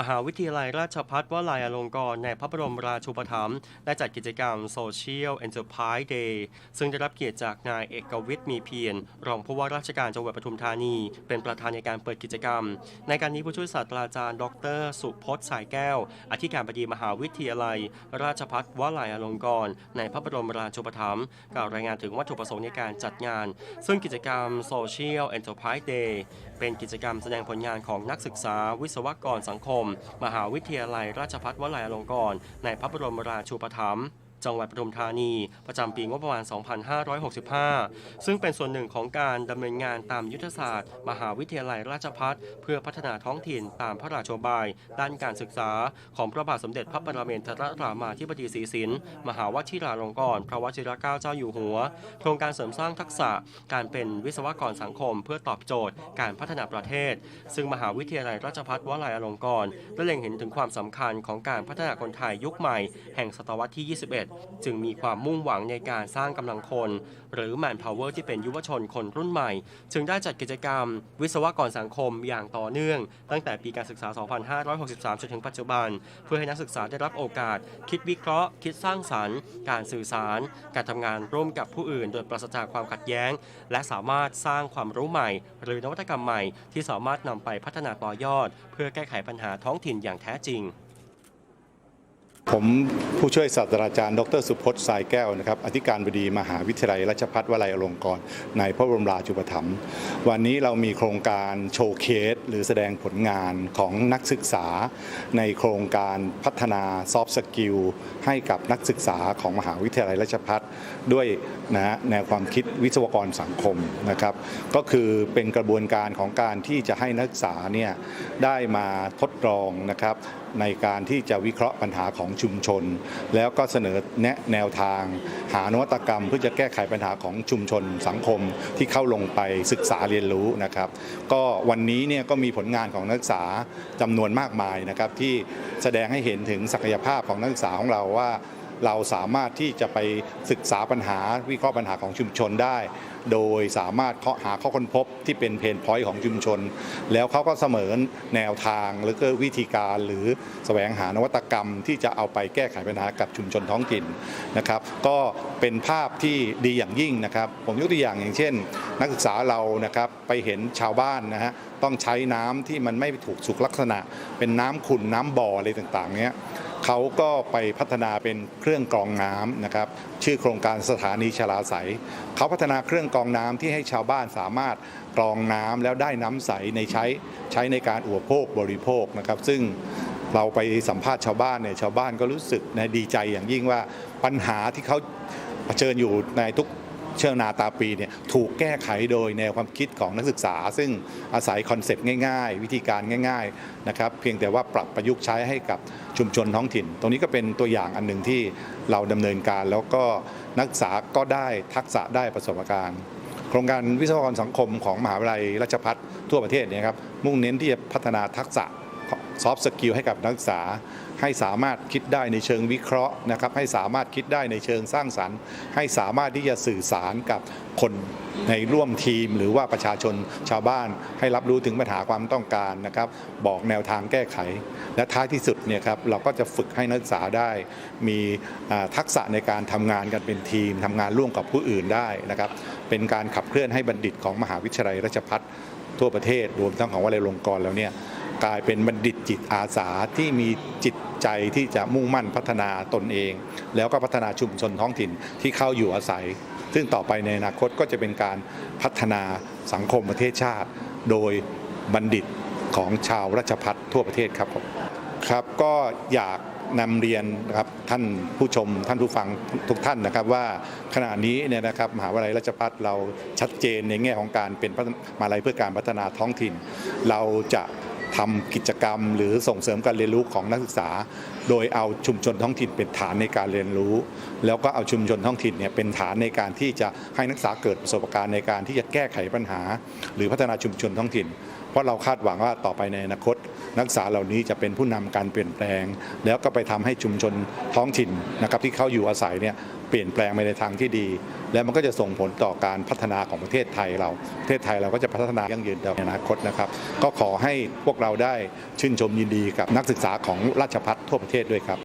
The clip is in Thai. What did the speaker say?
มหาวิทยาลัยราชภัฏวลัยอลงกรณ์ในพระบรมราชูปถัมภ์ได้จัดกิจกรรม Social Enterprise Day ซึ่งได้รับเกียรติจากนายเอกวิทย์มีเพียรรองผู้ว่าราชการจังหวัดปทุมธานี เป็นประธานในการเปิดกิจกรรม ในการนี้ผู้ช่วยศาสตราจารย์ ดร สุพจน์สายแก้ว อธิการบดีมหาวิทยาลัย ราชภัฏวลัยอลงกรณ์ในพระบรมราชูปถัมภ์กล่าวรายงานถึงวัตถุประสงค์ในการจัดงาน ซึ่งกิจกรรม Social Enterprise Day เป็นกิจกรรมแสดงผลงานของนักศึกษาวิศวกรสังคม มหาวิทยาลัยราชภัฏวลัยอลงกรณ์ในพระบรมราชูปถัมภ์ จังหวัดปทุมธานี ประจำปีงบประมาณ 2565 ซึ่งเป็นส่วนหนึ่งของการดำเนินงานตามยุทธศาสตร์ มหาวิทยาลัยราชภัฏเพื่อพัฒนาท้องถิ่นตามพระราชบาย ด้านการศึกษา ของพระบาทสมเด็จพระปรเมนทรรามาธิบดีศรีสินมหาวชิราลงกรณ์พระวชิรเกล้าเจ้าอยู่หัว โครงการเสริมสร้างทักษะการเป็นวิศวกรสังคม เพื่อตอบโจทย์ การพัฒนาประเทศ ซึ่งมหาวิทยาลัยราชภัฏวลัยอลงกรณ์ได้เล็งเห็นถึงความสำคัญของการพัฒนาคนไทยยุคใหม่ แห่งศตวรรษที่ 21จึงมีความมุ่งหวังในการสร้างกำลังคน หรือ Manpower ที่เป็นยุวชนคนรุ่นใหม่ จึงได้จัดกิจกรรม วิศวกรสังคมอย่างต่อเนื่อง ตั้งแต่ปีการศึกษา 2563 จนถึงปัจจุบัน เพื่อให้นักศึกษาได้รับโอกาส คิดวิเคราะห์ คิดสร้างสรรค์ การสื่อสาร การทำงานร่วมกับผู้อื่น โดยปราศจากความขัดแย้ง และสามารถสร้างความรู้ใหม่ หรือนวัตกรรมใหม่ ที่สามารถนำไปพัฒนาต่อยอด เพื่อแก้ไขปัญหาท้องถิ่นอย่างแท้จริง ผมผู้ช่วยศาสตราจารย์ ดรสุพจน์สายแก้วนะครับอธิการบดีมหาวิทยาลัยราชภัฏวลัยอลงกรณ์ในพระบรมราชูปถัมภ์วันนี้เรามีโครงการโชว์เคส หรือแสดงผลงานของนักศึกษา ในโครงการพัฒนาซอฟต์สกิลให้กับนักศึกษาของมหาวิทยาลัยราชภัฏ ด้วยนะฮะแนวความคิดวิศวกรสังคมนะครับ ก็คือเป็นกระบวนการของการที่จะให้นักศึกษาเนี่ยได้มาทดลองนะครับในการที่จะวิเคราะห์ปัญหาของชุมชน แล้วก็เสนอแนะแนวทาง หานวัตกรรม เพื่อจะแก้ไขปัญหาของชุมชนสังคมที่เข้าลงไปศึกษาเรียนรู้นะครับ ก็วันนี้เนี่ยก็มีผลงานของนักศึกษาจำนวนมากมายนะครับที่แสดงให้เห็นถึงศักยภาพของนักศึกษาของเราว่า เราสามารถที่จะไปศึกษาปัญหาวิเคราะห์ปัญหาของชุมชนได้ โดยสามารถเคาะหาข้อค้นพบที่เป็นเพนพอยต์ของชุมชน แล้วเขาก็เสมอแนวทางหรือก็วิธีการหรือแสวงหานวัตกรรม ที่จะเอาไปแก้ไขปัญหากับชุมชนท้องถิ่นนะครับ ก็เป็นภาพที่ดีอย่างยิ่งนะครับ ผมยกตัวอย่างอย่างเช่น นักศึกษาเรานะครับไปเห็นชาวบ้านนะฮะต้องใช้น้ำที่มันไม่ถูกสุขลักษณะ เป็นน้ำขุ่นน้ำบ่ออะไรต่างๆเนี้ยเขาก็ไปพัฒนาเป็นเครื่องกรองน้ำนะครับ ชื่อโครงการสถานีชลาใสเขาพัฒนาเครื่องกองน้ำที่ให้ชาวบ้านสามารถกรองน้ำแล้วได้น้ำใสในใช้ใช้ในการอุปโภคบริโภคนะครับ ซึ่งเราไปสัมภาษณ์ชาวบ้านเนี่ยชาวบ้านก็รู้สึกนะดีใจอย่างยิ่งว่าปัญหาที่เขาเผชิญอยู่ในทุก เชื่อนาตาปีเนี่ยถูกแก้ไขโดยแนวความคิดของนักศึกษา ซึ่งอาศัยคอนเซปต์ง่าย ๆ วิธีการง่ายๆนะครับเพียงแต่ว่าปรับประยุกต์ใช้ให้กับชุมชนท้องถิ่น ตรงนี้ก็เป็นตัวอย่างอันหนึ่งที่เราดำเนินการแล้วก็นักศึกษาก็ได้ทักษะได้ประสบการณ์โครงการวิศวกรสังคมของมหาวิทยาลัยราชภัฏทั่วประเทศเนี่ยครับมุ่งเน้นที่จะพัฒนาทักษะซอฟต์สกิลให้กับนักศึกษา ให้สามารถคิดได้ในเชิงวิเคราะห์นะครับ ให้สามารถคิดได้ในเชิงสร้างสรรค์ ให้สามารถที่จะสื่อสารกับคนในร่วมทีมหรือว่าประชาชนชาวบ้าน ให้รับรู้ถึงปัญหาความต้องการนะครับ บอกแนวทางแก้ไข และท้ายที่สุดเนี่ยครับเราก็จะฝึกให้นักศึกษาได้ มีทักษะในการทำงานกันเป็นทีมทำงานร่วมกับผู้อื่นได้นะครับ เป็นการขับเคลื่อนให้บัณฑิตของมหาวิทยาลัยราชภัฏทั่วประเทศรวมทั้งของวลัยลงกรแล้วเนี่ย กลายเป็นบัณฑิตจิตอาสาที่มีจิตใจที่จะมุ่งมั่นพัฒนาตนเอง แล้วก็พัฒนาชุมชนท้องถิ่นที่เข้าอยู่อาศัย ซึ่งต่อไปในอนาคตก็จะเป็นการพัฒนาสังคมประเทศชาติ โดยบัณฑิตของชาวราชพัฒทั่วประเทศครับผมครับก็อยากนำเรียนนะครับท่านผู้ชมท่านผู้ฟังทุกท่านนะครับว่าขณะนี้เนี่ยนะครับมหาวิทยาลัยราชภัฏเราชัดเจนในแง่ของการเป็นมหาลัยเพื่อการพัฒนาท้องถิ่น เราจะ ทำกิจกรรม หรือส่งเสริมการเรียนรู้ของนักศึกษา โดยเอาชุมชนท้องถิ่นเป็นฐานในการเรียนรู้ แล้วก็เอาชุมชนท้องถิ่นเนี่ยเป็นฐานในการที่จะให้นักศึกษาเกิดประสบการณ์ในการที่จะแก้ไขปัญหา หรือพัฒนาชุมชนท้องถิ่น เพราะเราคาดหวังว่าต่อไปในอนาคต นักศึกษาเหล่านี้จะเป็นผู้นำการเปลี่ยนแปลง แล้วก็ไปทำให้ชุมชนท้องถิ่นนะครับที่เขาอยู่อาศัยเนี่ยเปลี่ยนแปลงไปในทางที่ดี แล้วมันก็จะส่งผลต่อการพัฒนาของประเทศไทยเรา ประเทศไทยเราก็จะพัฒนายั่งยืนในอนาคตนะครับ ก็ขอให้พวกเราได้ชื่นชมยินดีกับนักศึกษาของราชพัฒทั่วประเทศด้วยครับ